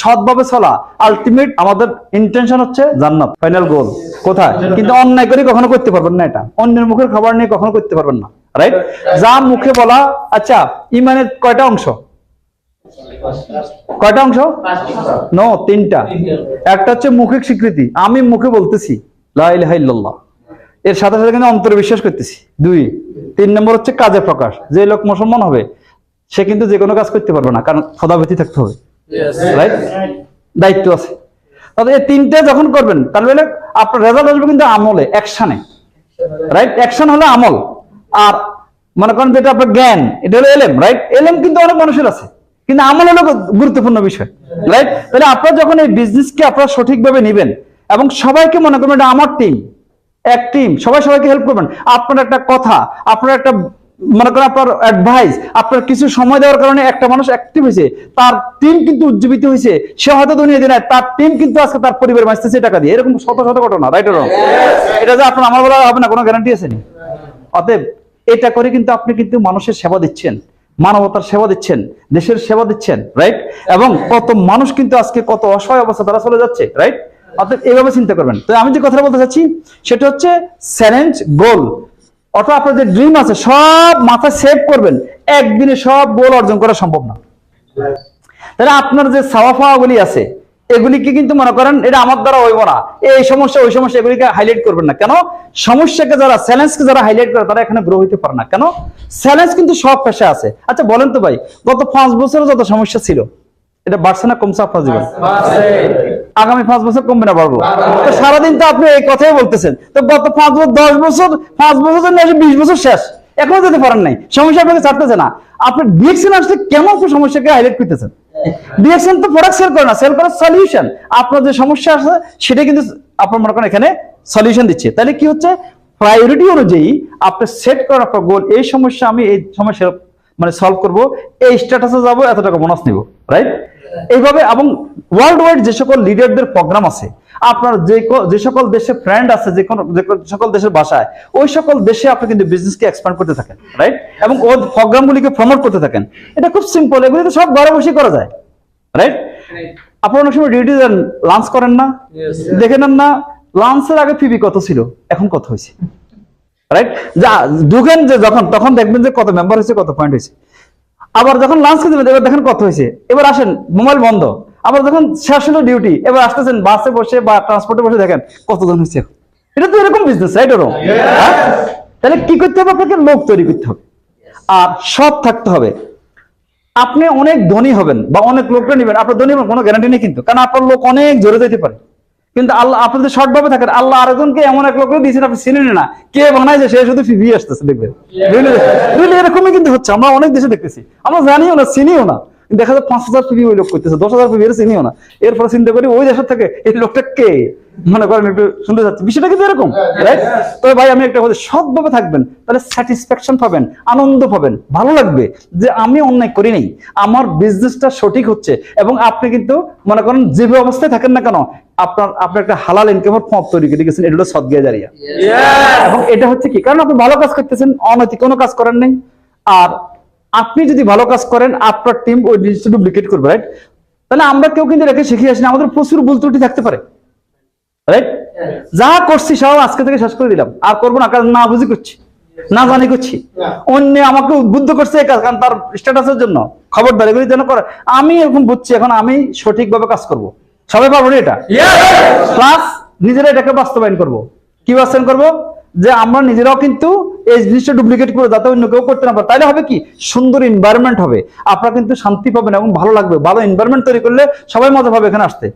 সৎভাবে চলা আলটিমেট আমাদের ইন্টেনশন হচ্ছে জান্নাত ফাইনাল গোল কোথায়? কিন্তু অন্যায় করে কখনো করতে পারবেন না এটা। অন্যের মুখের খাবার নিয়ে কখনো করতে পারবেন না রাইট যা মুখে বলা আচ্ছা ইমানের কয়টা অংশ? কয়টা অংশ? নো তিনটা। একটা হচ্ছে মৌখিক স্বীকৃতি। আমি মুখে বলতেছি লা ইলাহা ইল্লাল্লাহ। এর সাথে সাথে কিন্তু অন্তরে বিশ্বাস করতেছি। দুই তিন নম্বর হচ্ছে কাজে প্রকাশ। যে লোক মুসলমান হবে সে কিন্তু যে কোনো কাজ করতে পারবে না কারণ খোদাভীতি থাকতে হবে। রাইট দায়িত্ব আছে। তাহলে এই তিনটে যখন করবেন, তাহলে আপনার রেজাল্ট আসবে কিন্তু আমলে অ্যাকশনে রাইট অ্যাকশন হলো আমল। আর মনে করেন যেটা আপনার জ্ঞান, এটা হলো এলএম রাইট এলএম কিন্তু অনেক মানুষের আছে। কিন্তু আমল হলো গুরুত্বপূর্ণ বিষয় রাইট তাহলে আপনারা যখন এই বিজনেসকে আপনারা সঠিকভাবে নেবেন, এবং সবাইকে মনে করবেন এটা আমার টিম এক টিম সবাই সবাইকে হেল্প করবেন। আপনার একটা কথা, আপনার একটা মনে করেন আপনার অ্যাডভাইস আপনার কিছু সময় দেওয়ার কারণে একটা মানুষ অ্যাক্টিভ হয়েছে তার টিম কিন্তু উজ্জীবিত হয়েছে সে হয়তো দুনিয়া দিনে তার টিম কিন্তু আজকে তার পরিবার বাঁচতেছে টাকা দিয়ে। এরকম শত শত ঘটনা রাইট এটা যে আপনার আমার বলা হবে না কোনো গ্যারান্টি আছে অতএব এটা করে কিন্তু আপনি কিন্তু মানুষের সেবা দিচ্ছেন মানবতার সেবা দিচ্ছেন দেশের সেবা দিচ্ছেন রাইট এবং কত মানুষ কিন্তু আজকে কত অসহায় অবস্থা তারা চলে যাচ্ছে রাইট অর্থাৎ এইভাবে চিন্তা করবেন। তো আমি যে কথা বলতে চাচ্ছি সেটা হচ্ছে চ্যালেঞ্জ গোল অথবা আপনার যে ড্রিম আছে, সব মাথায় সেভ করবেন। একদিনে সব গোল অর্জন করা সম্ভব না। তাহলে আপনার যে সাওয়া আছে, এগুলিকে কিন্তু মনে করেন এটা আমার দ্বারা হইব না। এই সমস্যা, ওই সমস্যা এগুলিকে হাইলাইট করবেন না। কেন? সমস্যাকে যারা চ্যালেঞ্জকে যারা হাইলাইট করে, তারা এখানে গ্রো হইতে পারে না। কেন? চ্যালেঞ্জ কিন্তু সব পেশা আছে। আচ্ছা বলেন তো ভাই, গত পাঁচ বছরে যত সমস্যা ছিল, এটা বাড়ছে না, কমছে আপনার জীবন? আগামী পাঁচ বছর কমবে না পারব তো সারাদিন তো আপনি এই কথাই বলতেছেন। তো গত পাঁচ বছর, দশ বছর, পাঁচ বছর জন্য বিশ বছর শেষ। এখনও যেতে পারেন নাই। সমস্যা আপনাকে ছাড়তেছে না। আপনি ডিএকশন আসলে কেমন সমস্যাকে হাইলাইট করতেছেন? ডিএকশন তো প্রোডাক্ট সেল করে না সেল করার সলিউশন আপনার যে সমস্যা আছে, সেটা কিন্তু আপনার মনে করেন এখানে সলিউশন দিচ্ছে। তাহলে কি হচ্ছে? প্রায়োরিটি অনুযায়ী আপনি সেট করার আপনার গোল এই সমস্যা আমি এই সমস্যা মানে সলভ করব এই স্ট্যাটাসে যাব এত টাকা বোনাস নিব রাইট এইভাবে এবং ওয়ার্ল্ড ওয়াইড যে সকল লিডারদের প্রোগ্রাম আছে আপনার যে যে সকল দেশে ফ্রেন্ড আছে যে কোনো যে সকল দেশের ভাষায় ওই সকল দেশে আপনি কিন্তু বিজনেসকে এক্সপ্যান্ড করতে থাকেন রাইট এবং ওই প্রোগ্রামগুলিকে প্রমোট করতে থাকেন। এটা খুব সিম্পল এগুলি তো সব ঘরে বসে করা যায় রাইট আপনার অনেক সময় ডিউটি লাঞ্চ করেন না? দেখে নেন না লাঞ্চের আগে ফিবি কত ছিল? এখন কত হয়েছে? রাইট যা ঢুকেন যে যখন তখন দেখবেন যে কত মেম্বার হয়েছে কত পয়েন্ট হয়েছে। আবার যখন লাঞ্চ খেতে এবার দেখেন কত হয়েছে। এবার আসেন মোবাইল বন্ধ। আবার যখন শেষ হলো ডিউটি এবার আসতেছেন বাসে বসে বা ট্রান্সপোর্টে বসে দেখেন কতজন হয়েছে এটা তো এরকম বিজনেস রাইট ওরকম? তাহলে কি করতে হবে? আপনাকে লোক তৈরি করতে হবে। আর সৎ থাকতে হবে। আপনি অনেক ধনী হবেন বা অনেক লোকটা নেবেন। আপনার ধনী হবেন কোনো গ্যারান্টি নেই কিন্তু। কারণ আপনার লোক অনেক জোরে যেতে পারে। কিন্তু আল্লাহ আপনি যদি শর্ট ভাবে থাকেন আল্লাহ আরেকজনকে এমন এক লোককে দিয়েছেন আপনি চিনেন না। কে বানাইছে সে শুধু ফিভি আসতেছে দেখবেন? Really? এরকমই কিন্তু হচ্ছে। আমরা অনেক দেশে দেখতেছি। আমরা জানিও না চিনিও না। দেখা যায় পাঁচ হাজার পিবি ওই লোক করতেছে দশ হাজার পিবি চিনিও না। এরপরে চিন্তা করি ওই দেশের থেকে এই লোকটা কে? মনে করেন একটু শুনতে যাচ্ছে বিষয়টা কিন্তু এরকম রাইট তবে ভাই আমি একটা কথা সৎভাবে থাকবেন তাহলে স্যাটিসফ্যাকশন পাবেন আনন্দ পাবেন ভালো লাগবে যে আমি অন্যায় করি নাই। আমার বিজনেসটা সঠিক হচ্ছে এবং আপনি কিন্তু মনে করেন যে অবস্থায় থাকেন না কেন আপনার আপনার একটা হালাল ইনকামের পথ তৈরি করে গেছেন এটা হলো সদগিয়া জারিয়া। এবং এটা হচ্ছে কি? কারণ আপনি ভালো কাজ করতেছেন অনৈতিক কোনো কাজ করেন নাই। আর আপনি যদি ভালো কাজ করেন আপনার টিম ওই জিনিসটা ডুপ্লিকেট করবে রাইট তাহলে আমরা কেউ কিন্তু রেখে শিখে আসি না আমাদের প্রচুর ভুল ত্রুটি থাকতে পারে। রাইট যা করছি সব আজকে থেকে শেষ করে দিলাম। আর করব না কারণ না বুঝি করছি না জানি করছি। অন্য আমাকে উদ্বুদ্ধ করছে এই কাজ কারণ তার স্ট্যাটাসের জন্য খবরদার যেন করে। আমি এরকম বুঝছি এখন আমি সঠিকভাবে কাজ করব। সবাই পারব না এটা? প্লাস নিজেরা এটাকে বাস্তবায়ন করব। কি বাস্তবায়ন করব? যে আমরা নিজেরাও কিন্তু এই জিনিসটা ডুপ্লিকেট করে যাতে অন্য কেউ করতে না পারে। তাহলে হবে কি? সুন্দর এনভায়রনমেন্ট হবে। আপনারা কিন্তু শান্তি পাবেন এবং ভালো লাগবে। ভালো এনভায়রনমেন্ট তৈরি করলে সবাই মজা পাবে এখানে আসতে।